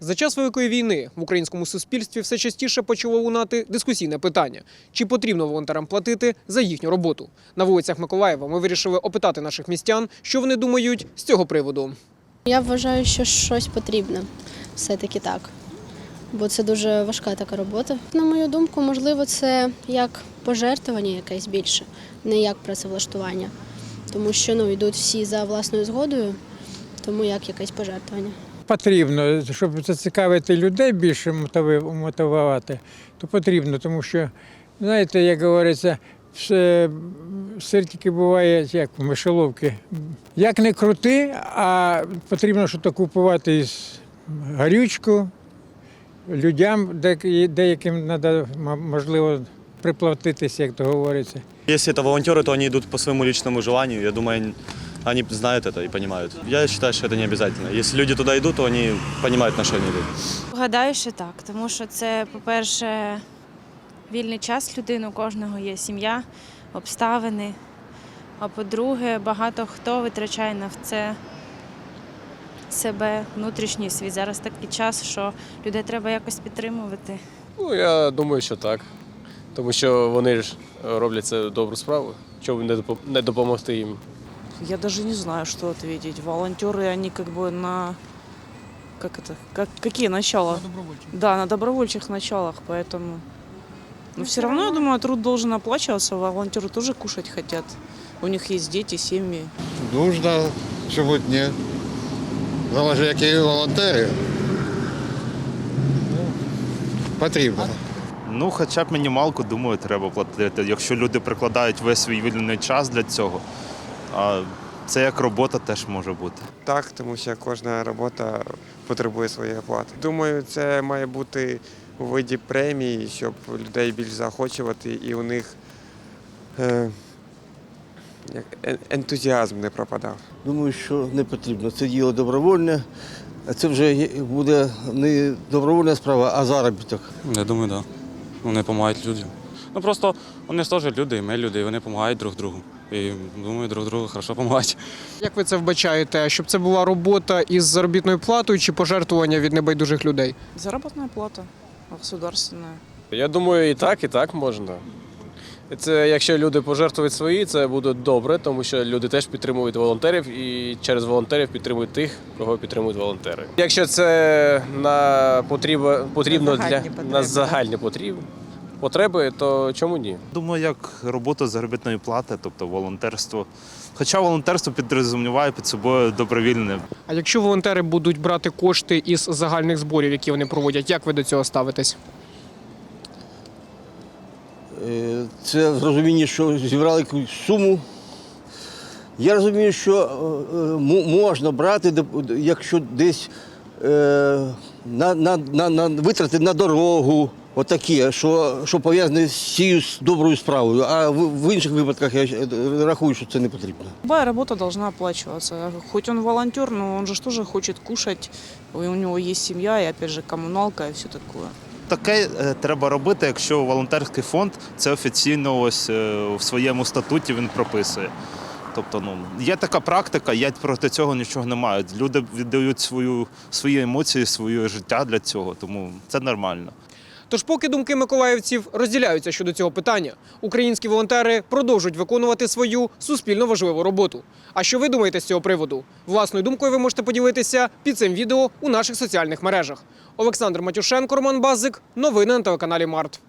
За час великої війни в українському суспільстві все частіше почало лунати дискусійне питання: чи потрібно волонтерам платити за їхню роботу? На вулицях Миколаєва ми вирішили опитати наших містян, що вони думають з цього приводу. Я вважаю, що щось потрібно. Все-таки так. Бо це дуже важка така робота. На мою думку, можливо, це як пожертвування якесь більше, не як працевлаштування. Тому що ну, йдуть всі за власною згодою, тому як якесь пожертвування. Потрібно, щоб зацікавити людей більше мотивувати, то потрібно, тому що, знаєте, як говориться, все, тільки буває як в мишоловки. Як не крути, а потрібно щось купувати із гарючку людям, деяким треба, можливо, приплатитися, як то говориться. Если это волонтеры, то они идут по своему личному желанию. Я думаю, они знают это и понимают. Я считаю, что это не обязательно. Если люди туда идут, то они понимают, на что они идут. Гадаю, що так, тому що це, по-перше, вільний час людини, у кожного є сім'я, обставини. А по-друге, багато хто витрачає на це себе, внутрішній світ. Зараз такий час, що людей треба якось підтримувати. Ну, я думаю, що так. Тому що вони ж роблять це добру справу. Чому не допомогти їм? Я даже не знаю, что ответить. Волонтеры, они как бы на... Как это? Как, какие начала? На добровольчих. Да, на добровольчих началах, поэтому... Но все равно, я думаю, труд должен оплачиваться. Волонтеры тоже кушать хотят. У них есть дети, семьи. Нужно, чому ні. Залежить, які волонтери. Ну, Потрібно. Ну, хоча б мінімалку, думаю, треба платити. Якщо люди прикладають весь свій вільний час для цього, а це як робота теж може бути. Так, тому що кожна робота потребує своєї оплати. Думаю, це має бути у виді премії, щоб людей більш заохочувати і у них е, ентузіазм не пропадав. Думаю, що не потрібно. Це діло добровольне, а це вже буде не добровольна справа, а заробіток. Я думаю, так. Да. Вони допомагають людям. Ну просто вони ж теж люди, і ми люди, і вони допомагають друг другу. І думаю, друг другу хорошо допомагають. Як ви це вбачаєте? Щоб це була робота із заробітною платою чи пожертвування від небайдужих людей? Заработная плата государственная. Я думаю, і так, і так можна. Це якщо люди пожертвують свої, це буде добре, тому що люди теж підтримують волонтерів і через волонтерів підтримують тих, кого підтримують волонтери. Якщо це на потреба, потрібно для на загальні потріб, потреби, то чому ні? Думаю, як робота з заробітної плати, тобто волонтерство. Хоча волонтерство підрозуміває під собою добровільне. А якщо волонтери будуть брати кошти із загальних зборів, які вони проводять, як ви до цього ставитесь? Е, Це в розумінні, що зібрали якусь суму. Я розумію, що е, е, мо- можна брати, якщо десь на, на, на, на витрати на дорогу, отакі, що, що пов'язані з цією доброю справою. А в, в інших випадках я е, рахую, що це не потрібно. Любая работа должна оплачиваться. Хоть он волонтер, но он же ж тоже хочет кушать. У него есть семья, и опять же коммуналка и все такое. Таке е, треба робити, якщо волонтерський фонд це офіційно ось е, в своєму статуті він прописує. Тобто, ну є така практика, я проти цього нічого не маю. Люди віддають свою свої емоції, своє життя для цього, тому це нормально. Тож, поки думки миколаївців розділяються щодо цього питання, українські волонтери продовжують виконувати свою суспільно важливу роботу. А що ви думаєте з цього приводу? Власною думкою ви можете поділитися під цим відео у наших соціальних мережах. Олександр Матюшенко, Роман Базик. Новини на телеканалі Март.